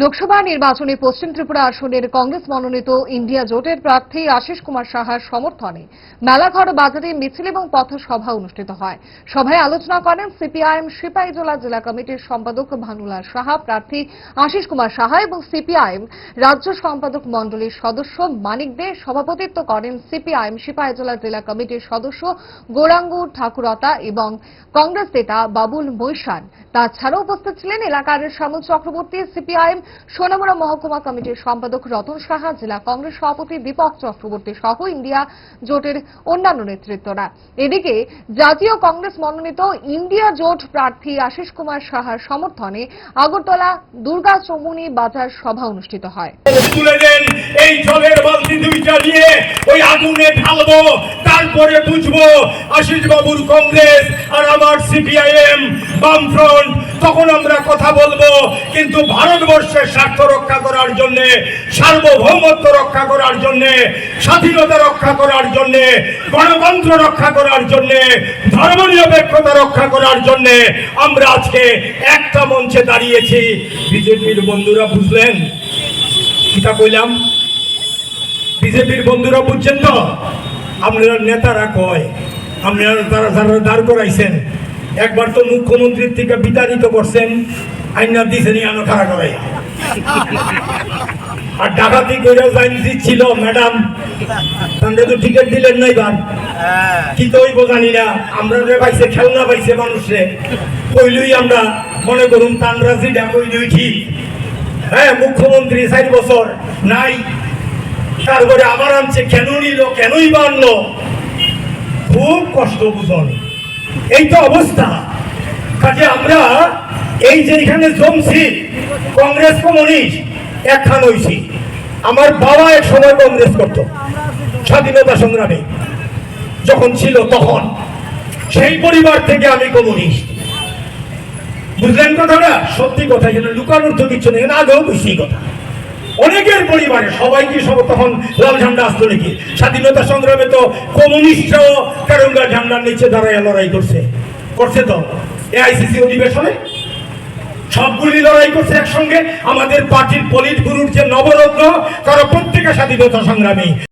লোকসভা নির্বাচনে পশ্চিম ত্রিপুরা আসনের কংগ্রেস মনোনীত ইন্ডিয়া জোটের প্রার্থী আশিস কুমার সাহার সমর্থনে মেলাঘর বাজারে মিছিল এবং পথসভা অনুষ্ঠিত হয়। সভায় আলোচনা করেন সিপিআইএম সিপাহীজলা জেলা কমিটির সম্পাদক ভানুলাল সাহা, প্রার্থী আশিস কুমার সাহা এবং সিপিআইএম রাজ্য সম্পাদক মণ্ডলীর সদস্য মানিক দে। সভাপতিত্ব করেন সিপিআইএম সিপাহীজলা জেলা কমিটির সদস্য গৌরাঙ্গ ঠাকুরতা এবং কংগ্রেস নেতা বাবুল বৈশান তাছাড়াও উপস্থিত ছিলেন এলাকার শ্যামল চক্রবর্তী, সিপিআইএম সোনামুড়া মহকুমা কমিটির সম্পাদক রতন সাহা, জেলা কংগ্রেস সভাপতি দীপক চক্রবর্তী সহ ইন্ডিয়া জোটের অন্যান্য নেতৃত্বরা। এদিকে জাতীয় কংগ্রেস মনোনীত ইন্ডিয়া জোট প্রার্থী আশিস কুমার সাহার সমর্থনে আগরতলা দুর্গা চৌমুনি বাজার সভা অনুষ্ঠিত হয়। এই জলের আগুনে ঢালবো, তারপরে বুঝব আশিস বাবুর কংগ্রেস আর আমার সিপিআইএম বামফ্রন্ট। তখন আমরা কথা বলব, কিন্তু ভারতবর্ষের স্বার্থ রক্ষা করার জন্য, সার্বভৌমত্ব রক্ষা করার জন্য, স্বাধীনতা রক্ষা করার জন্য, গণতন্ত্র রক্ষা করার জন্য, ধর্মনিরপেক্ষতা রক্ষা করার জন্য আমরা আজকে একটা মঞ্চে দাঁড়িয়েছি। বিজেপির বন্ধুরা বুঝলেন? কিতা কইলাম? বিজেপির বন্ধুরা বুঝছেন তো? আপনারা নেতারা কয়? আপনারা তারা যারা দাঁড় করাইছেন। একবার তো মুখ্যমন্ত্রীর থেকে বিতাড়িত করছেন, আইনা দিছেন আনো খাড়া করে। আর ডাকাতি করে জাইন ছিল ম্যাডাম। তাদের তো টিকিট দিলেন নাই বার কি তো ওই জানি না। আমরা যে পাইছে, খেলনা পাইছে মানুষে। কইলই আমরা, মনে করুন তানরাজি ডাকইলই ঠিক। হ্যাঁ মুখ্যমন্ত্রী চার বছর নাই। তারপরে আবার আনছে কেন নিল, কেনই বা আনলো খুব কষ্ট বুঝন এই তো অবস্থা। কাজে আমরা এই যে এখানে জমছি, কংগ্রেস কমিউনিস্ট একখান হইছি। আমার বাবা এক সময় কংগ্রেস করত, স্বাধীনতা সংগ্রামে। যখন ছিল তখন। সেই পরিবার থেকে আমি কমিউনিস্ট। বুঝলেন কথাটা? সত্যি কথা, এখানে লুকানোর তো কিছু নেই আগেও বুঝছি কথা। অনেকের পরিবারে সবাই কি সব তখন লাল ঝান্ডা আসতো নাকি? স্বাধীনতা সংগ্রামে তো কমিউনিস্টরাও তেরঙ্গা ঝান্ডার নিচে দাঁড়ায় লড়াই করছে। করছে তো এআইসিসি অধিবেশনে? সবগুলি লড়াই করছে একসঙ্গে। আমাদের পার্টির পলিট গুরুর যে নবরত্ন তারা প্রত্যেকে স্বাধীনতা সংগ্রামী।